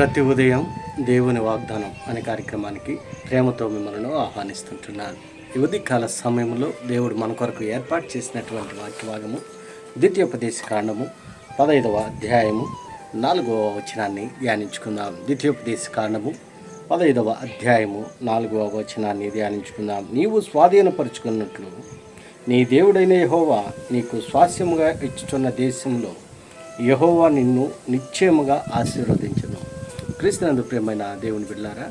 ప్రతి ఉదయం దేవుని వాగ్దానం అనే కార్యక్రమానికి ప్రేమతో మిమ్మల్ని ఆహ్వానిస్తుంటున్నాను యువతి కాల సమయంలో దేవుడు మన కొరకు ఏర్పాటు చేసినటువంటి వాక్య భాగము ద్వితీయోపదేశ కాండము పదహైదవ అధ్యాయము నాలుగవ వచనాన్ని ధ్యానించుకుందాం. ద్వితీయోపదేశ కాండము పదహైదవ అధ్యాయము నాలుగవ వచనాన్ని ధ్యానించుకుందాం. నీవు స్వాధీనపరుచుకున్నట్లు నీ దేవుడైన యహోవా నీకు స్వాస్యముగా ఇచ్చుచున్న దేశంలో యహోవా నిన్ను నిశ్చయముగా ఆశీర్వదించు. క్రీస్తునందు ప్రియమైన దేవుని బిడ్డారా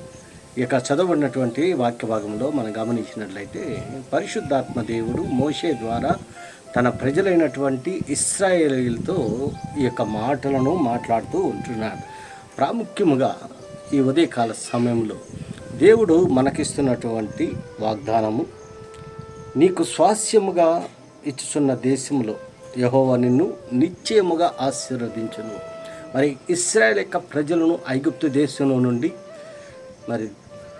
ఇక చదవబడినటువంటి వాక్య భాగంలో మనం గమనించినట్లయితే పరిశుద్ధాత్మ దేవుడు మోషే ద్వారా తన ప్రజలైనటువంటి ఇస్రాయేలీలతో ఈ యొక్క మాటలను మాట్లాడుతూ ఉంటున్నాడు. ప్రాముఖ్యముగా ఈ ఉదయకాల సమయంలో దేవుడు మనకిస్తున్నటువంటి వాగ్దానము నీకు స్వాస్యముగా ఇచ్చుచున్న దేశంలో యహోవా నిన్ను నిశ్చయముగా ఆశీర్వదించును. మరి ఇస్రాయేల్ యొక్క ప్రజలను ఐగుప్తు దేశంలో నుండి మరి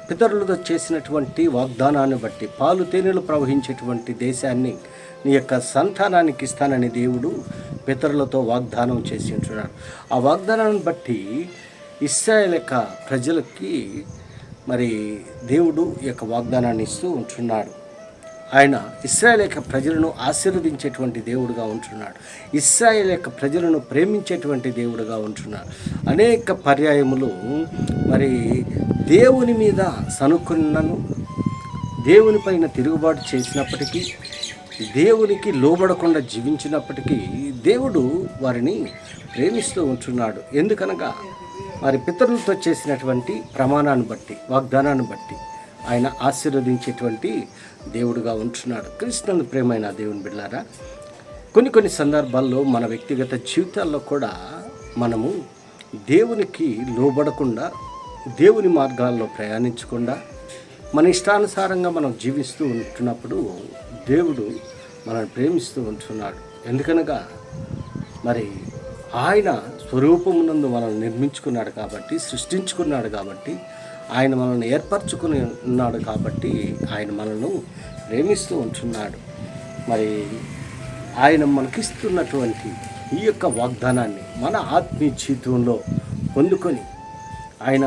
పితరులతో చేసినటువంటి వాగ్దానాన్ని బట్టి పాలు తేనెలు ప్రవహించేటువంటి దేశాన్ని నీ యొక్క సంతానానికి ఇస్తానని దేవుడు పితరులతో వాగ్దానం చేసి ఉంటున్నాడు. ఆ వాగ్దానాన్ని బట్టి ఇస్రాయేల్ యొక్క ప్రజలకి మరి దేవుడు ఈ యొక్క వాగ్దానాన్ని ఇస్తూ ఉంటున్నాడు. ఆయన ఇస్రాయేల్ యొక్క ప్రజలను ఆశీర్వదించేటువంటి దేవుడుగా ఉంటున్నాడు. ఇస్రాయేల్ యొక్క ప్రజలను ప్రేమించేటువంటి దేవుడుగా ఉంటున్నాడు. అనేక పర్యాయములు మరి దేవుని మీద సనుకున్నను దేవుని పైన తిరుగుబాటు చేసినప్పటికీ దేవునికి లోబడకుండా జీవించినప్పటికీ దేవుడు వారిని ప్రేమిస్తూ ఉంటున్నాడు. ఎందుకనగా వారి పితరులతో చేసినటువంటి ప్రమాణాన్ని బట్టి వాగ్దానాన్ని బట్టి ఆయన ఆశీర్వదించేటువంటి దేవుడుగా ఉంటున్నాడు. కృష్ణుని ప్రేమైన దేవుని బిడ్డారా కొన్ని కొన్ని సందర్భాల్లో మన వ్యక్తిగత జీవితాల్లో కూడా మనము దేవునికి లోబడకుండా దేవుని మార్గాల్లో ప్రయాణించకుండా మన ఇష్టానుసారంగా మనం జీవిస్తూ ఉంటున్నప్పుడు దేవుడు మనల్ని ప్రేమిస్తూ ఉంటున్నాడు. ఎందుకనగా మరి ఆయన స్వరూపమునందు మనల్ని నిర్మించుకున్నాడు కాబట్టి సృష్టించుకున్నాడు కాబట్టి ఆయన మనల్ని ఏర్పరచుకుని ఉన్నాడు కాబట్టి ఆయన మనల్ని ప్రేమిస్తూ ఉంటున్నాడు. మరి ఆయన మనకిస్తున్నటువంటి ఈ యొక్క వాగ్దానాన్ని మన ఆత్మీయ జీవితంలో పొందుకొని ఆయన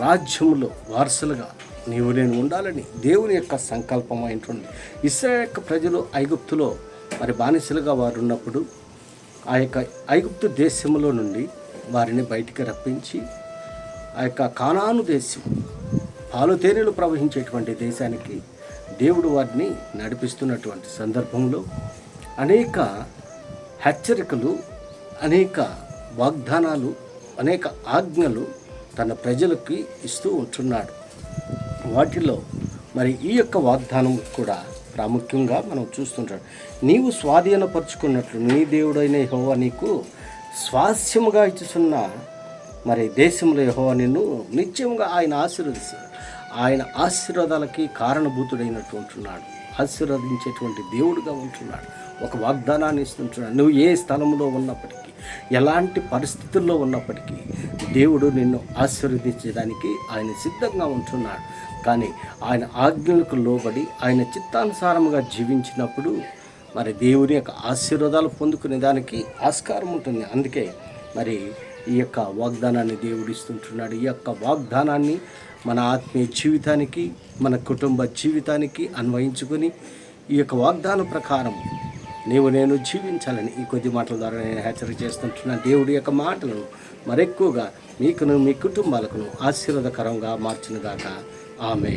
రాజ్యంలో వారసులుగా నీవు నేను ఉండాలని దేవుని యొక్క సంకల్పం అయినటువంటి ఇస్రాయల్ యొక్క ప్రజలు ఐగుప్తులో మరి బానిసలుగా వారు ఉన్నప్పుడు ఆ యొక్క ఐగుప్తు దేశంలో నుండి వారిని బయటికి రప్పించి ఆ యొక్క కానాను దేశం పాలు తేనెలు ప్రవహించేటువంటి దేశానికి దేవుడు వారిని నడిపిస్తున్నటువంటి సందర్భంలో అనేక హెచ్చరికలు అనేక వాగ్దానాలు అనేక ఆజ్ఞలు తన ప్రజలకి ఇస్తూ ఉంటున్నాడు. వాటిలో మరి ఈ యొక్క వాగ్దానం కూడా ప్రాముఖ్యంగా మనం చూస్తుంటాం. నీవు స్వాధీనపరుచుకున్నట్లు నీ దేవుడైన హోవా నీకు స్వాస్యముగా ఇచ్చుతున్న మరి దేశంలో యెహోవా నిన్ను నిత్యంగా ఆయన ఆశీర్వదిస్తాడు ఆయన ఆశీర్వాదాలకి కారణభూతుడైనట్టు ఉంటున్నాడు. ఆశీర్వదించేటువంటి దేవుడుగా ఉంటున్నాడు. ఒక వాగ్దానాన్ని ఇస్తుంటున్నాడు. నువ్వు ఏ స్థలంలో ఉన్నప్పటికీ ఎలాంటి పరిస్థితుల్లో ఉన్నప్పటికీ దేవుడు నిన్ను ఆశీర్వదించడానికి ఆయన సిద్ధంగా ఉంటున్నాడు. కానీ ఆయన ఆజ్ఞలకు లోబడి ఆయన చిత్తానుసారముగా జీవించినప్పుడు మరి దేవుని యొక్క ఆశీర్వాదాలు పొందుకునే దానికి ఆస్కారం ఉంటుంది. అందుకే మరి ఈ యొక్క వాగ్దానాన్ని దేవుడిస్తుంటున్నాడు ఈ యొక్క వాగ్దానాన్ని మన ఆత్మీయ జీవితానికి మన కుటుంబ జీవితానికి అన్వయించుకొని ఈ యొక్క వాగ్దానం ప్రకారం నీవు నేను జీవించాలని ఈ కొద్ది మాటల ద్వారా నేను హెచ్చరిక చేస్తుంటున్నాను దేవుడి యొక్క మాటలను మరెక్కువగా మీకును మీ కుటుంబాలకును ఆశీర్వాదకరంగా మార్చినగాక. ఆమె